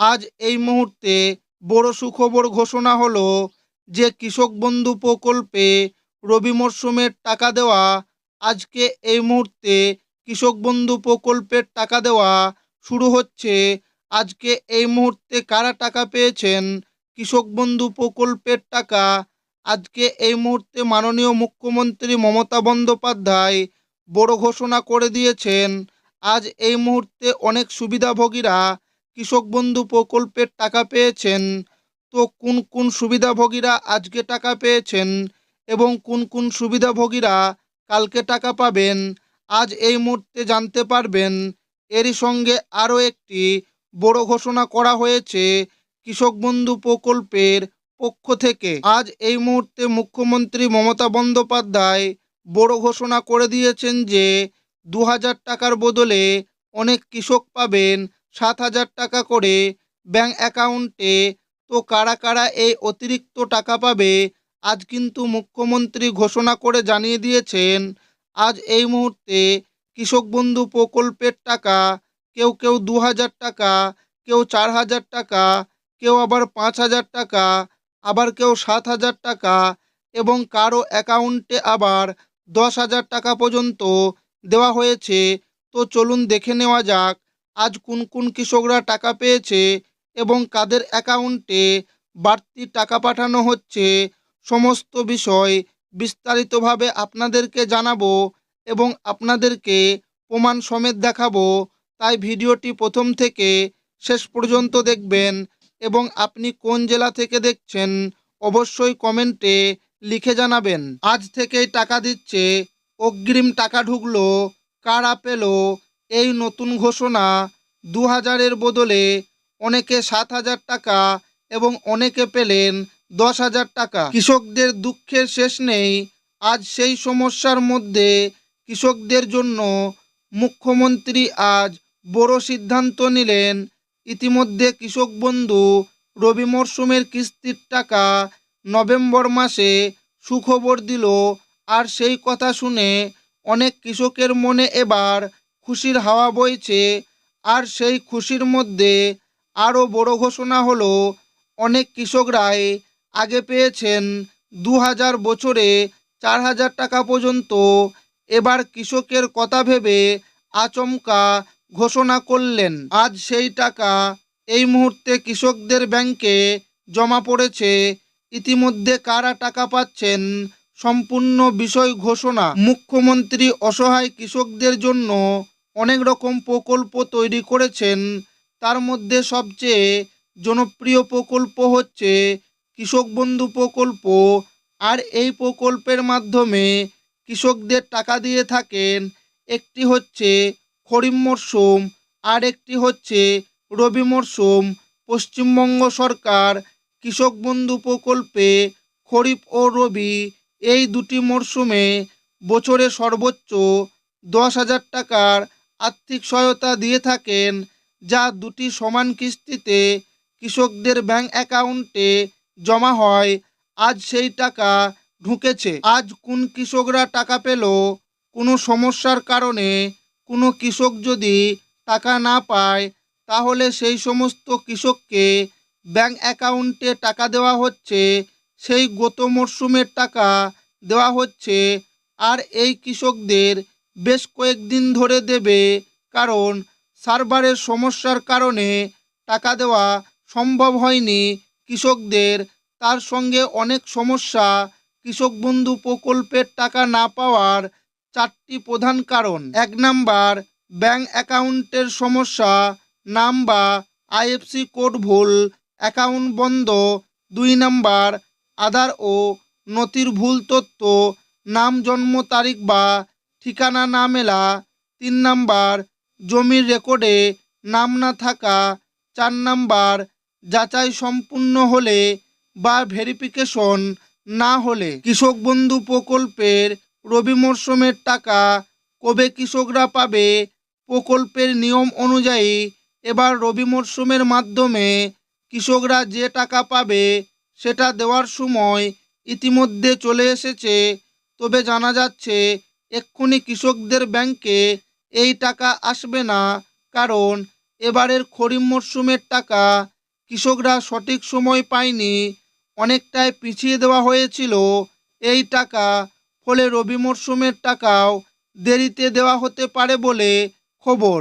আজ এই মুহূর্তে বড় সুখবর ঘোষণা হলো যে কৃষক বন্ধু প্রকল্পে রবি মরশুমের টাকা দেওয়া, আজকে এই মুহূর্তে কৃষক বন্ধু প্রকল্পের টাকা দেওয়া শুরু হচ্ছে। আজকে এই মুহূর্তে কারা টাকা পেয়েছেন কৃষক বন্ধু প্রকল্পের টাকা? আজকে এই মুহূর্তে মাননীয় মুখ্যমন্ত্রী মমতা বন্দ্যোপাধ্যায় বড় ঘোষণা করে দিয়েছেন। আজ এই মুহূর্তে অনেক সুবিধাভোগীরা কৃষক বন্ধু প্রকল্পের টাকা পেয়েছেন। তো কোন কোন সুবিধাভোগীরা আজকে টাকা পেয়েছেন এবং কোন কোন সুবিধাভোগীরা কালকে টাকা পাবেন, আজ এই মুহূর্তে জানতে পারবেন। এরই সঙ্গে আরও একটি বড় ঘোষণা করা হয়েছে কৃষক বন্ধু প্রকল্পের পক্ষ থেকে। আজ এই মুহূর্তে মুখ্যমন্ত্রী মমতা বন্দ্যোপাধ্যায় বড় ঘোষণা করে দিয়েছেন যে, দু হাজার টাকার বদলে অনেক কৃষক পাবেন সাত হাজার টাকা করে ব্যাঙ্ক অ্যাকাউন্টে। তো কারা কারা এই অতিরিক্ত টাকা পাবে, আজ কিন্তু মুখ্যমন্ত্রী ঘোষণা করে জানিয়ে দিয়েছেন, আজ এই মুহূর্তে কৃষক বন্ধু প্রকল্পের টাকা, কেউ কেউ দু হাজার টাকা, কেউ চার হাজার টাকা, কেউ আবার পাঁচ হাজার টাকা, আবার কেউ সাত হাজার টাকা এবং কারও অ্যাকাউন্টে আবার দশ হাজার টাকা পর্যন্ত দেওয়া হয়েছে। তো চলুন দেখে নেওয়া যাক আজ কোন কোন কৃষকরা টাকা পেয়েছে এবং কাদের অ্যাকাউন্টে বাড়তি টাকা পাঠানো হচ্ছে, সমস্ত বিষয় বিস্তারিতভাবে আপনাদেরকে জানাব এবং আপনাদেরকে প্রমাণ সমেত দেখাবো। তাই ভিডিওটি প্রথম থেকে শেষ পর্যন্ত দেখবেন এবং আপনি কোন জেলা থেকে দেখছেন অবশ্যই কমেন্টে লিখে জানাবেন। আজ থেকেই টাকা দিচ্ছে, অগ্রিম টাকা ঢুকলো, কারা পেল এই নতুন ঘোষণা দু হাজারের বদলে অনেকে সাত হাজার টাকা এবং অনেকে পেলেন দশ হাজার টাকা। কৃষকদের দুঃখের শেষ নেই। আজ সেই সমস্যার মধ্যে কৃষকদের জন্য মুখ্যমন্ত্রী আজ বড় সিদ্ধান্ত নিলেন। ইতিমধ্যে কৃষক বন্ধু রবি মরশুমের কিস্তির টাকা নভেম্বর মাসে সুখবর দিল। আর সেই কথা শুনে অনেক কৃষকের মনে এবার খুশির হাওয়া বইছে, আর সেই খুশির মধ্যে আরও বড় ঘোষণা হলো, অনেক কৃষকরাই আগে পেয়েছেন দু হাজার বছরে চার হাজার টাকা পর্যন্ত। এবার কৃষকের কথা ভেবে আচমকা ঘোষণা করলেন। আজ সেই টাকা এই মুহূর্তে কৃষকদের ব্যাংকে জমা পড়েছে। ইতিমধ্যে কারা টাকা পাচ্ছেন সম্পূর্ণ বিষয় ঘোষণা। মুখ্যমন্ত্রী অসহায় কৃষকদের জন্য অনেক রকম প্রকল্প তৈরি করেছেন। তার মধ্যে সবচেয়ে জনপ্রিয় প্রকল্প হচ্ছে কৃষক বন্ধু প্রকল্প। আর এই প্রকল্পের মাধ্যমে কৃষকদের টাকা দিয়ে থাকেন। একটি হচ্ছে খরিফ মরশুম আর একটি হচ্ছে রবি মরশুম পশ্চিমবঙ্গ সরকার কৃষক বন্ধু প্রকল্পে খরিফ ও রবি এই দুটি মরশুমে বছরে সর্বোচ্চ দশ হাজার টাকার আর্থিক সহায়তা দিয়ে থাকেন, যা দুটি সমান কিস্তিতে কৃষকদের ব্যাংক অ্যাকাউন্টে জমা হয়। আজ সেই টাকা ঢুকেছে। আজ কোন কৃষকরা টাকা পেল, কোনো সমস্যার কারণে কোনো কৃষক যদি টাকা না পায়, তাহলে সেই সমস্ত কৃষককে ব্যাংক অ্যাকাউন্টে টাকা দেওয়া হচ্ছে, সেই গত মরশুমের টাকা দেওয়া হচ্ছে, আর এই কৃষকদের বেশ কয়েকদিন ধরে দেবে, কারণ সার্ভারের সমস্যার কারণে টাকা দেওয়া সম্ভব হয়নি কৃষকদের। তার সঙ্গে অনেক সমস্যা, কৃষক বন্ধু প্রকল্পের টাকা না পাওয়ার চারটি প্রধান কারণ। এক নাম্বার, ব্যাংক অ্যাকাউন্টের সমস্যা, নাম বা আইএফসি কোড ভুল, অ্যাকাউন্ট বন্ধ। দুই নাম্বার, আধার ও নথির ভুল তথ্য, নাম, জন্ম তারিখ বা ঠিকানা না মেলা, তিন নাম্বার, জমির রেকর্ডে নাম না থাকা, চার নাম্বার, যাচাই সম্পূর্ণ হলে বা ভেরিফিকেশন না হলে। কৃষক বন্ধু প্রকল্পের রবি মরশুমের টাকা কবে কৃষকরা পাবে প্রকল্পের নিয়ম অনুযায়ী এবার রবি মরশুমের মাধ্যমে কৃষকরা যে টাকা পাবে সেটা দেওয়ার সময় ইতিমধ্যে চলে এসেছে, তবে জানা যাচ্ছে এক্ষুনি কৃষকদের ব্যাংকে এই টাকা আসবে না, কারণ এবারের খরিফ মরশুমের টাকা কৃষকরা সঠিক সময় পায়নি। অনেকটাই পিছিয়ে দেওয়া হয়েছিল। এই টাকা ফলে রবি মরশুমের টাকাও দেরিতে দেওয়া হতে পারে বলে খবর।